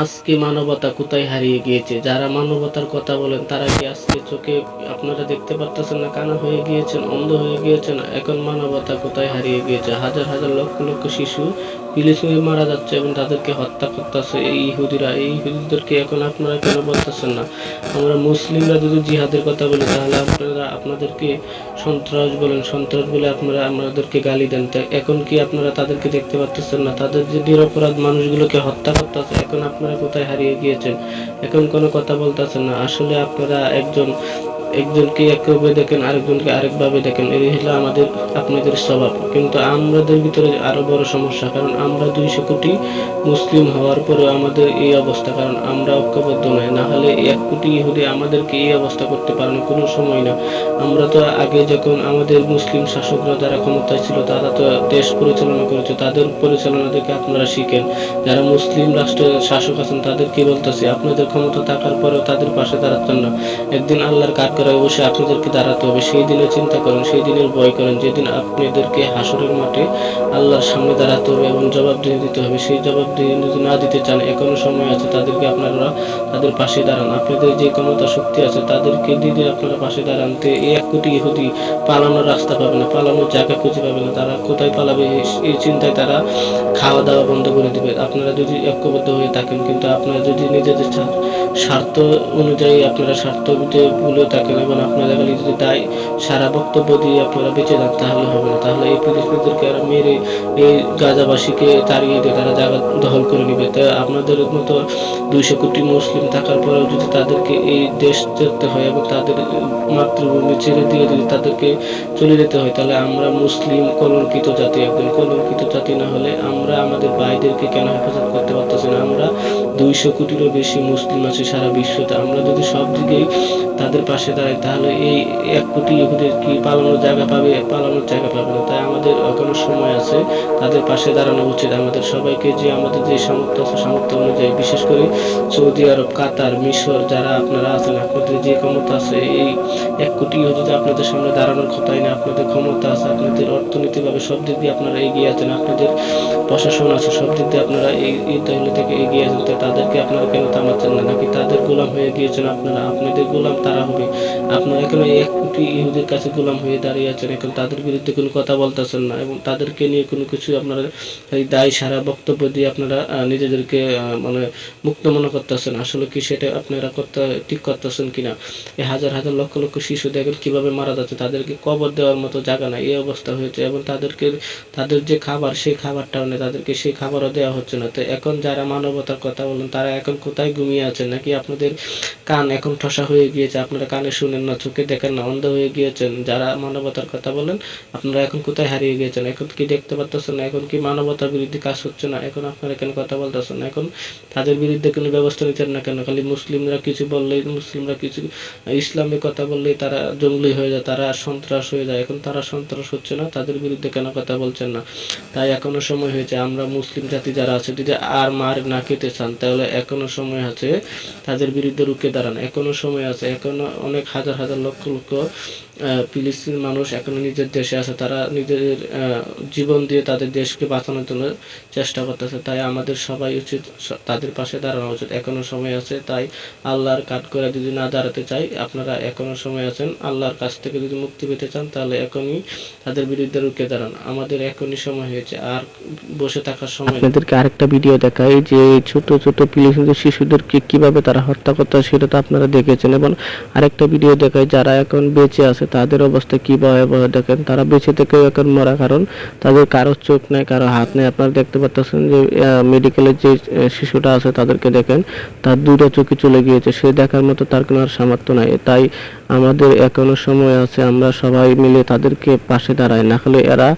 আজকে মানবতা কোথায় হারিয়ে গিয়েছে? যারা মানবতার কথা বলেন, তারা কি আজকে চোখে আপনারা দেখতে পারতেছেন না? কানা হয়ে গিয়েছেন, অন্ধ হয়ে গিয়েছেন? এখন মানবতা কোথায় হারিয়ে গিয়েছে? হাজার হাজার লক্ষ লক্ষ শিশু ফিলিস্তিনে মারা যাচ্ছে এবং তাদেরকে হত্যা করতেছে এই ইহুদিরা। এই ইহুদিদেরকে এখন আপনারা কেন বলতেছেন না? আমরা মুসলিমরা যদি জিহাদের কথা বলি, তাহলে আপনারা, আপনাদেরকে সন্ত্রাস বলেন, সন্ত্রাস বলে আপনারা, আমাদেরকে গালি দেন। তা এখন কি আপনারা তাদেরকে দেখতে পাচ্ছেন না? তাদের যে নিরপরাধ মানুষগুলোকে হত্যা করতেছে, এখন আপনারা কোথায় হারিয়ে গিয়েছেন? এখন কোনো কথা বলতেছেন না। আসলে আপনারা একজন একজনকে একভাবে দেখেন, আরেকজনকে আরেকভাবে দেখেন, এই হলো আমাদের আপনাদের স্বভাব। কিন্তু আমাদের ভিতরে আরও বড় সমস্যা, কারণ আমরা দুইশো কোটি মুসলিম হওয়ার পরেও আমাদের এই অবস্থা, কারণ আমরা ঐক্যবদ্ধ নয়। না হলে এক কোটি ইহুদি আমাদেরকে এই অবস্থা করতে পারে না, কোনো সময় না। আমরা তো আগে যখন আমাদের মুসলিম শাসকরা যারা ক্ষমতায় ছিল, তারা তো দেশ পরিচালনা করেছে, তাদের পরিচালনা থেকে আপনারা শিখেন। যারা মুসলিম রাষ্ট্রের শাসক আছেন, তাদের তাদেরকে বলতেছি? আপনাদের ক্ষমতা থাকার পরেও তাদের পাশে দাঁড়াচ্ছেন না। একদিন আল্লাহর কাঠ করে অবশ্যই আপনাদেরকে দাঁড়াতে হবে। সেই দিনের চিন্তা করেন, সেই দিনের ভয় করেন, যেদিন আপনাদেরকে হাসরের মাঠে আল্লাহর সামনে দাঁড়াতে হবে এবং জবাবদিহি দিতে হবে। সেই জবাবদিহি যদি না দিতে চান, এখনও সময় আছে, তাদেরকে আপনারা তাদের পাশে দাঁড়ান। আপনাদের যে ক্ষমতা শক্তি আছে, তাদেরকে দিয়ে আপনারা পাশে দাঁড়ান তো এক কোটি ইহুদি পালানোর রাস্তা পাবে না, পালানোর জায়গা খুঁজে পাবে না। তারা কোথায় পালাবে, এই- চিন্তায় তারা খাওয়া দাওয়া বন্ধ করে দিবে। আপনারা যদি ঐক্যবদ্ধ হয়ে থাকেন, কিন্তু আপনারা যদি নিজেদের স্বা- স্বার্থ অনুযায়ী আপনারা স্বার্থ ভুলে থাকেন এবং আপনারা খালি যদি দায় সারা বক্তব্য দিয়ে আপনারা বেঁচে যান, তাহলে হবে না। তাহলে এই ফিলিস্তিনিদেরকে আর মেরে এই গাজাবাসীকে তাড়িয়ে দিয়ে তারা জায়গা দখল করে নেবে। তাই আপনাদের মতো দুইশো কোটি মুসলিম থাকার পরেও যদি তাদেরকে এই দেশ যেতে হয় এবং তাদের মাতৃভূমি ছেড়ে দিয়ে যদি তাদেরকে চলে যেতে হয়, তাহলে আমরা মুসলিম কলঙ্কিত জাতি একদম কলঙ্কিত জাতি না হলে আমরা আমাদের ভাইদেরকে কেন হেফাজত করতে পারতেছি না? আমরা দুইশো কোটিরও বেশি মুসলিম আছে সারা বিশ্বতে আমরা যদি সব দিকেই তাদের পাশে দাঁড়াই, তাহলে এই এক কোটি ইহুদের কি পালানোর জায়গা পাবে? পালানোর জায়গা পাবে না। তাই আমাদের এখনও সময় আছে তাদের পাশে দাঁড়ানো উচিত। আমাদের সবাইকে যে আমাদের যে সামর্থ্য আছে, সামর্থ্য অনুযায়ী, বিশেষ করে সৌদি আরব, কাতার, মিশর, যারা আপনারা আছেন, আপনাদের যে ক্ষমতা আছে, এই এক কোটি ইহুদিতে আপনাদের সামনে দাঁড়ানোর কথাই না। আপনাদের ক্ষমতা আছে, আপনাদের অর্থনীতিভাবে সব দিক দিয়ে আপনারা এগিয়ে আছেন, আপনাদের প্রশাসন আছে, সব দিক দিয়ে আপনারা এই এই থেকে এগিয়ে আছেন। তাদেরকে আপনারা কেন থামাচ্ছেন না, নাকি তাদের গোলাম হয়ে গিয়েছেন আপনারা? আপনাদের গোলাম তারা হবে। আপনারা এখন এই এক কোটি ইহুদের কাছে গোলাম হয়ে দাঁড়িয়ে আছেন? এখন তাদের বিরুদ্ধে কোনো কথা বলতেছেন না এবং তাদেরকে নিয়ে কোনো কিছু আপনারা এই দায় সারা বক্তব্য দিয়ে আপনারা নিজেদেরকে মানে মুক্ত মনে করতেছেন। আসলে কি সেটা আপনারা করতে, ঠিক করতেছেন কিনা? এই হাজার হাজার লক্ষ লক্ষ শিশু দেখেন কীভাবে মারা যাচ্ছে। তাদেরকে কবর দেওয়ার মতো জায়গা নাই, এই অবস্থা হয়েছে এবং তাদেরকে, তাদের যে খাবার, সেই খাবারটাও নেই। তাদেরকে সেই খাবারও দেওয়া হচ্ছে না। তো এখন যারা মানবতার কথা বলেন তারা এখন কোথায় ঘুমিয়ে আছেন নাকি আপনাদের কান এখন ঠসা হয়ে গিয়েছে? আপনারা কানে শুনেন না, চোখে দেখেন না, অন্ধ হয়ে গিয়েছেন। যারা মানবতার কথা বলেন, আপনারা এখন কোথায় হারিয়ে গিয়েছেন? এখন কি দেখতে পারতেছেন না? এখন কি মানবতার বিরুদ্ধে কাজ হচ্ছে না? এখন আপনারা কেন কথা বলতেছেন? এখন তাদের বিরুদ্ধে কোনো ব্যবস্থা নিচ্ছেন না কেন? খালি মুসলিমরা কিছু বললেই, মুসলিমরা কিছু ইসলামের কথা বললেই তারা জঙ্গলি হয়ে যায়, তারা সন্ত্রাস হয়ে যায়। এখন তারা সন্ত্রাস হচ্ছে না, তাদের বিরুদ্ধে কেন কথা বলছেন না? তাই এখনও সময় হয়েছে, আমরা মুসলিম জাতি যারা আছে, যদি আর মার না খেতে চান তাহলে এখনও সময় আছে তাদের বিরুদ্ধে রুখে দাঁড়ান। এখনও সময় আছে, এখনও অনেক হাজার হাজার লক্ষ লক্ষ ফিলিস্তিন মানুষ এখনও নিজের দেশে আছে। তারা নিজেদের জীবন দিয়ে তাদের দেশকে বাঁচানোর জন্য চেষ্টা করতেছে। তাই আমাদের সবাই উচিত তাদের পাশে দাঁড়ানো উচিত। এখনও সময় আছে, তাই আল্লাহর কাঠ করে যদি না দাঁড়াতে চাই, আপনারা এখনও সময় আছেন। আল্লাহর কাছ থেকে যদি মুক্তি পেতে চান, তাহলে এখনই তাদের বিরুদ্ধে রুখে দাঁড়ান। আমাদের এখনই সময় হয়েছে, আর বসে থাকার সময়। আপনাদেরকে আরেকটা ভিডিও দেখাই, যে ছোট ছোট ফিলিস্তিনি শিশুদেরকে কীভাবে তারা হত্যা করতে সেটা তো আপনারা দেখেছেন। এবং আরেকটা ভিডিও দেখায় যারা এখন বেঁচে আছে তাদের অবস্থা কি ভয়াবহ, দেখেন তারা বেঁচে থেকেও এখন মরা। কারণ তাদের কারও চোখ নেই, কারও হাত নেই। আপনারা দেখতে পাচ্ছেন যে মেডিকেলের যে শিশুটা আছে তাদেরকে দেখেন, তার দুটো চোখে চলে গিয়েছে। সে দেখার মতো তার কোনো আর সামর্থ্য নাই। তাই আমাদের এখনও সময় আছে, আমরা সবাই মিলে তাদেরকে পাশে দাঁড়াই। না হলে এরা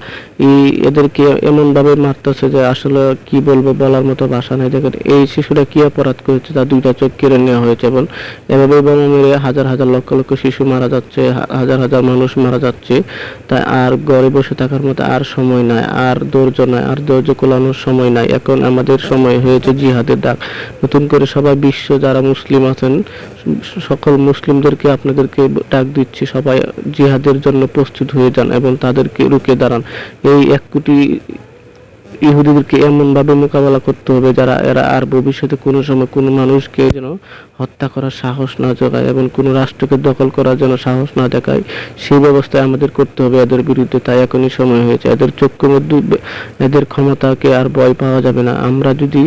এদেরকে এমন ভাবে মারতেছে যে, আসলে কি বলব বলার মতো ভাষা নেই। দেখেন, এই শিশুরা কি অপরাধ করেছে? তার দুইটা চোখ কেড়ে নেওয়া হয়েছে। এবং এভাবে বোমা মেরে হাজার হাজার লক্ষ লক্ষ শিশু মারা যাচ্ছে, হা- হাজার হাজার মানুষ মারা যাচ্ছে, তাই আর ঘরে বসে থাকার মতো আর সময় নাই, আর ধৈর্য নাই, আর ধৈর্য কোলানোর সময় নাই। এখন আমাদের সময় হয়েছে জিহাদের ডাক। নতুন করে সবাই বিশ্ব যারা মুসলিম আছেন, সকল মুসলিমদেরকে আপনাদেরকে ডাক দিচ্ছি, সবাই জিহাদের জন্য প্রস্তুত হয়ে যান এবং তাদেরকে রুখে দাঁড়ান। এই এক কোটি ইহুদিদেরকে এমনভাবে মোকাবেলা করতে হবে যারা, এরা আর ভবিষ্যতে কোনো সময় কোনো মানুষকে যেন হত্যা করার সাহস না জোগায় এবং কোনো রাষ্ট্রকে দখল করার জন্য সাহস না দেখায়। সেই ব্যবস্থায় আমাদের করতে হবে এদের বিরুদ্ধে, তাই এখনই সময় হয়েছে। এদের চক্ষু মধ্যে, এদের ক্ষমতাকে আর ভয় পাওয়া যাবে না। আমরা যদি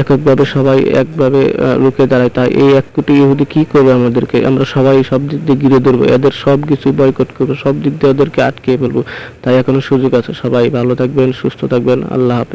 এককভাবে সবাই একভাবে রুখে দাঁড়াই, তাই এই এক কোটি ইহুদি কি করবে আমাদেরকে? আমরা সবাই সব দিক দিয়ে ঘিরে ধরবো। এদের সব কিছু বয়কট করব, সব দিক দিয়ে ওদেরকে আটকে ফেলব। তাই এখনও সুযোগ আছে। সবাই ভালো থাকবেন, সুস্থ থাকবেন। আল্লাহ اللہ حافظ